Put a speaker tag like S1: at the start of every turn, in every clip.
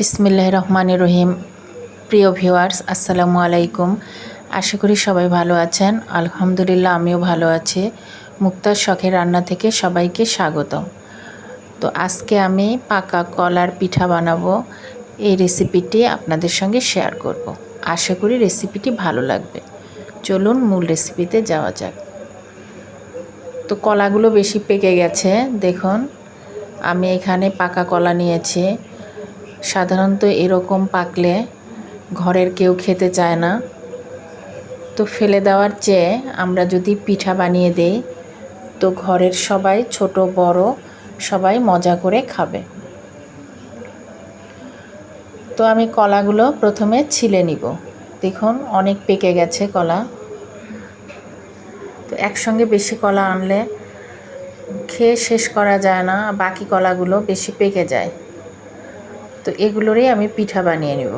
S1: বিসমিল্লাহ রহমান রহিম প্রিয় ভিউয়ার্স, আসসালামু আলাইকুম। আশা করি সবাই ভালো আছেন। আলহামদুলিল্লাহ, আমিও ভালো আছি। মুক্তার শখের রান্না থেকে সবাইকে স্বাগতম। তো আজকে আমি পাকা কলার পিঠা বানাবো। এই রেসিপিটি আপনাদের সঙ্গে শেয়ার করব। আশা করি রেসিপিটি ভালো লাগবে। চলুন মূল রেসিপিতে যাওয়া যাক। তো কলাগুলো বেশি পেকে গেছে। দেখুন, আমি এখানে পাকা কলা নিয়েছি। সাধারণত এরকম পাকলে ঘরের কেউ খেতে চায় না। তো ফেলে দেওয়ার চেয়ে আমরা যদি পিঠা বানিয়ে দেই, তো ঘরের সবাই ছোট, বড় সবাই মজা করে খাবে। তো আমি কলাগুলো প্রথমে ছিলে নিব। দেখুন, অনেক পেকে গেছে কলা। তো একসঙ্গে বেশি কলা আনলে খেয়ে শেষ করা যায় না, বাকি কলাগুলো বেশি পেকে যায়। তো এগুলোরই আমি পিঠা বানিয়ে নিব।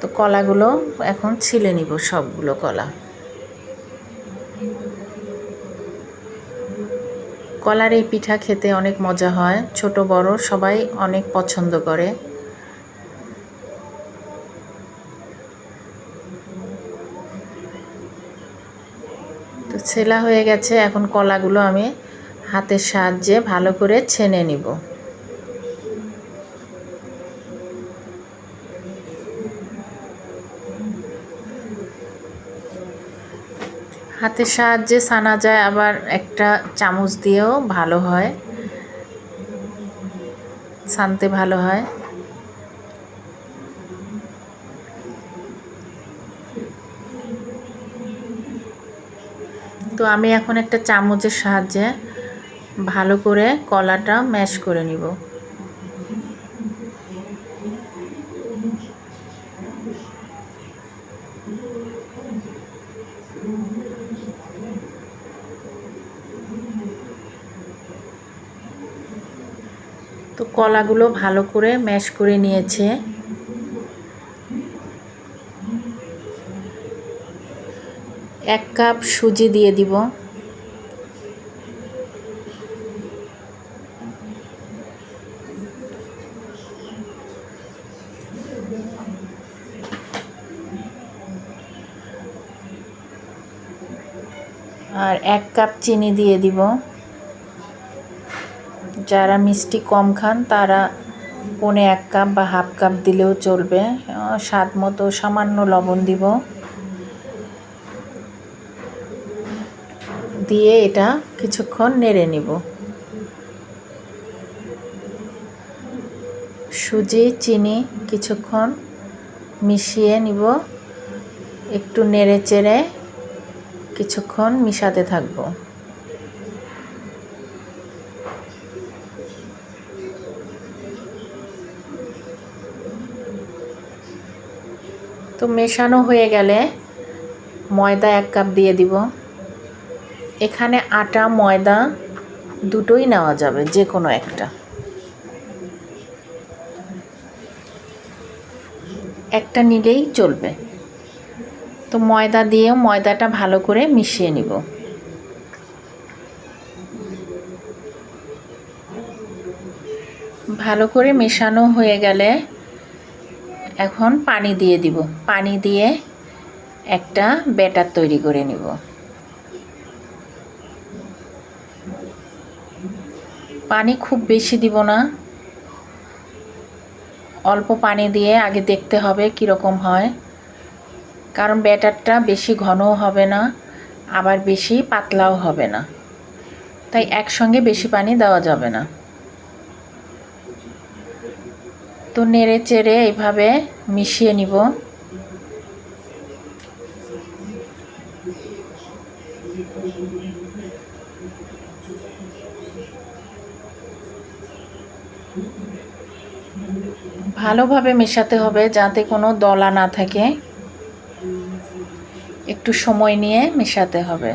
S1: তো কলাগুলো এখন ছিলে নিব সবগুলো কলা। কলার এই পিঠা খেতে অনেক মজা হয়, ছোট বড় সবাই অনেক পছন্দ করে। তো ছেলা হয়ে গেছে, এখন কলাগুলো আমি হাতের সাহায্যে ভালো করে ছেনে নিব। হাতের সাহায্যে ছানা যায়, আবার একটা চামচ দিয়েও ভালো হয়। ছানতে ভালো হয়। তো আমি এখন একটা চামচের সাহায্যে ভালো করে কলাটা ম্যাশ করে নিব। তো কলাগুলো ভালো করে ম্যাশ করে নিয়েছে। এক কাপ সুজি দিয়ে দিব। আর এক কাপ চিনি দিয়ে দিব। যারা মিষ্টি কম খান, তারা পনে এক কাপ বা হাফ কাপ দিলেও চলবে। স্বাদ মতো সামান্য লবণ দিব। দিয়ে এটা কিছুক্ষণ নেড়ে নিব। সুজি, চিনি কিছুক্ষণ মিশিয়ে নিব। একটু নেড়ে চেড়ে কিছুক্ষণ মিশাতে থাকব। তো মেশানো হয়ে গেলে ময়দা এক কাপ দিয়ে দিব। এখানে আটা, ময়দা দুটোই নেওয়া যাবে যে কোনো একটা। একটা নিলেই চলবে। তো ময়দা দিয়ে ময়দাটা ভালো করে মিশিয়ে নিব। ভালো করে মেশানো হয়ে গেলে এখন পানি দিয়ে দিব। পানি দিয়ে একটা ব্যাটার তৈরি করে নিব। পানি খুব বেশি দিব না। অল্প পানি দিয়ে আগে দেখতে হবে কীরকম হয়। কারণ ব্যাটারটা বেশি ঘনও হবে না, আবার বেশি পাতলাও হবে না। তাই একসঙ্গে বেশি পানি দেওয়া যাবে না। তো নেড়ে চেড়ে এইভাবে মিশিয়ে নিব। ভালোভাবে মেশাতে হবে যাতে কোনো দলা না থাকে। একটু সময় নিয়ে মেশাতে হবে।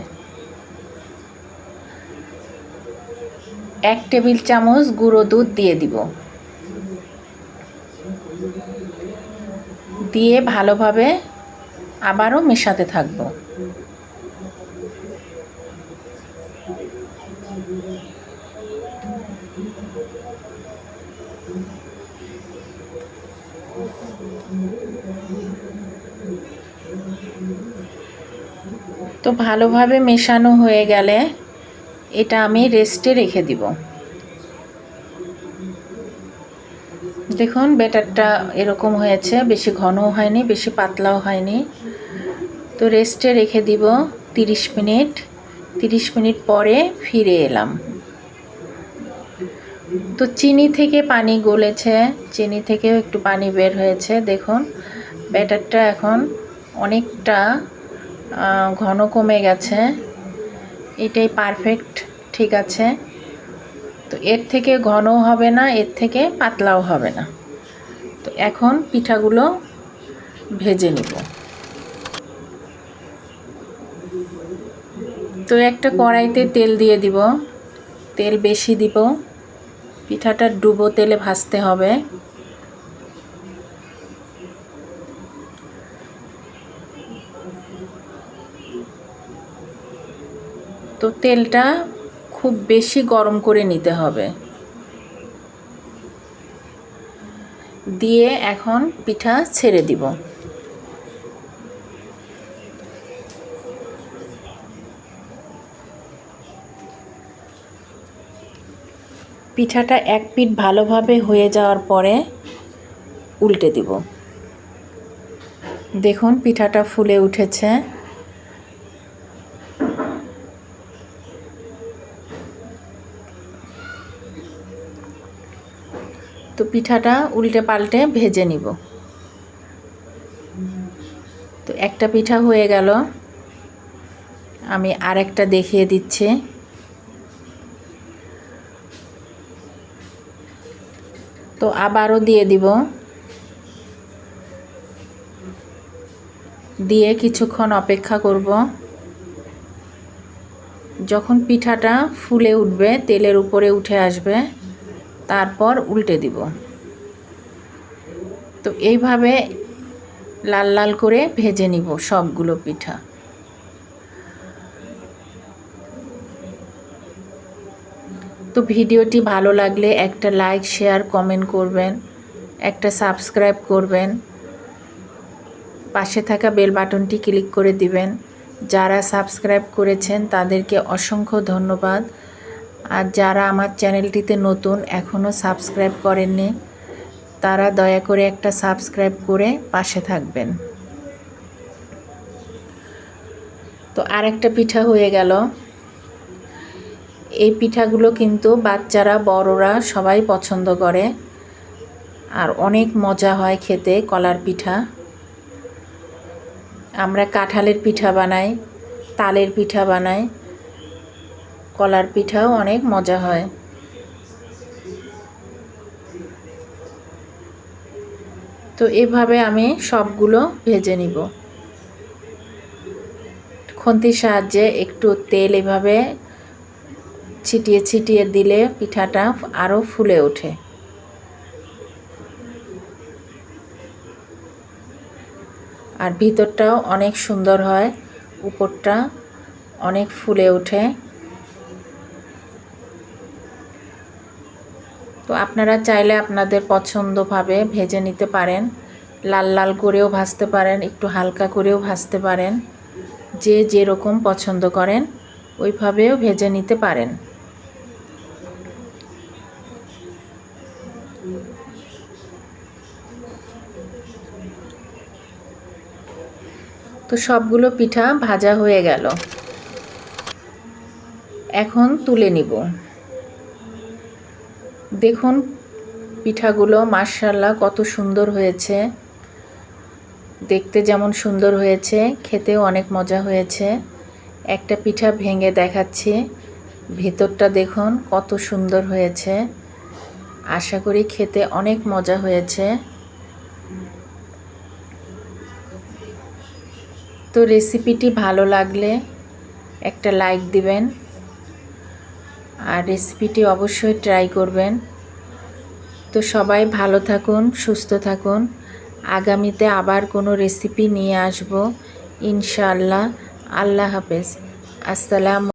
S1: এক টেবিল চামচ গুঁড়ো দুধ দিয়ে দিব। দিয়ে ভালোভাবে আবারও মেশাতে থাকব। তো ভালোভাবে মেশানো হয়ে গেলে এটা আমি রেস্টে রেখে দিব। দেখুন, ব্যাটারটা এরকম হয়েছে, বেশি ঘনও হয়নি, বেশি পাতলাও হয়নি। তো রেস্টে রেখে দিব তিরিশ মিনিট। তিরিশ মিনিট পরে ফিরে এলাম। তো চিনি থেকে পানি গলেছে, চিনি থেকেও একটু পানি বের হয়েছে, দেখুন। ব্যাটারটা এখন অনেকটা ঘন কমে গেছে। এটাই পারফেক্ট ঠিক আছে। তো এর থেকে ঘনও হবে না, এর থেকে পাতলাও হবে না। তো এখন পিঠাগুলো ভেজে নিব। তো একটা কড়াইতে তেল দিয়ে দিব। তেল বেশি দিব। পিঠাটা ডুবো তেলে ভাজতে হবে। তো তেলটা খুব বেশি গরম করে নিতে হবে। দিয়ে এখন পিঠা ছেড়ে দিব। পিঠাটা এক পিঠ ভালোভাবে হয়ে যাওয়ার পরে উল্টে দিব। দেখুন, পিঠাটা ফুলে উঠেছে। তো পিঠাটা উল্টে পাল্টে ভেজে নিব। তো একটা পিঠা হয়ে গেল। আমি আরেকটা দেখিয়ে দিচ্ছি। তো আবারও দিয়ে দিব। দিয়ে কিছুক্ষণ অপেক্ষা করব। যখন পিঠাটা ফুলে উঠবে, তেলের উপরে উঠে আসবে। তারপর উল্টে দিব। তো এইভাবে লাল লাল করে ভেজে নিব সবগুলো পিঠা। তো ভিডিওটি ভালো লাগলে একটা লাইক, শেয়ার, কমেন্ট করবেন, একটা সাবস্ক্রাইব করবেন। পাশে থাকা বেল বাটনটি ক্লিক করে দিবেন। যারা সাবস্ক্রাইব করেছেন তাদেরকে অসংখ্য ধন্যবাদ। আর যারা আমার চ্যানেলটিতে নতুন এখনও সাবস্ক্রাইব করেননি, তারা দয়া করে একটা সাবস্ক্রাইব করে পাশে থাকবেন। তো আরেকটা পিঠা হয়ে গেল। এই পিঠাগুলো কিন্তু বাচ্চারা, বড়রা সবাই পছন্দ করে। আর অনেক মজা হয় খেতে কলার পিঠা। আমরা কাঁঠালের পিঠা বানাই, তালের পিঠা বানাই। কলার পিঠাও অনেক মজা হয়। তো এভাবে আমি সবগুলো ভেজে নিব। খন্তির সাহায্যে একটু তেল এভাবে ছিটিয়ে ছিটিয়ে দিলে পিঠাটা আরও ফুলে ওঠে। আর ভিতরটাও অনেক সুন্দর হয়, উপরটা অনেক ফুলে ওঠে। তো আপনারা চাইলে আপনাদের পছন্দভাবে ভেজে নিতে পারেন। লাল লাল করেও ভাজতে পারেন, একটু হালকা করেও ভাজতে পারেন। যে যেরকম পছন্দ করেন, ওইভাবেও ভেজে নিতে পারেন। তো সবগুলো পিঠা ভাজা হয়ে গেল। এখন তুলে নিব। দেখুন পিঠাগুলো মার্শাল্লাহ কত সুন্দর হয়েছে। দেখতে যেমন সুন্দর হয়েছে, খেতেও অনেক মজা হয়েছে। একটা পিঠা ভেঙে দেখাচ্ছি, ভেতরটা দেখুন কত সুন্দর হয়েছে। আশা করি খেতে অনেক মজা হয়েছে। তো রেসিপিটি ভালো লাগলে একটা লাইক দিবেন। আর রেসিপিটি অবশ্যই ট্রাই করবেন। তো সবাই ভালো থাকুন, সুস্থ থাকুন। আগামীতে আবার কোনো রেসিপি নিয়ে আসব, ইনশাআল্লাহ। আল্লাহ হাফেজ। আসসালাম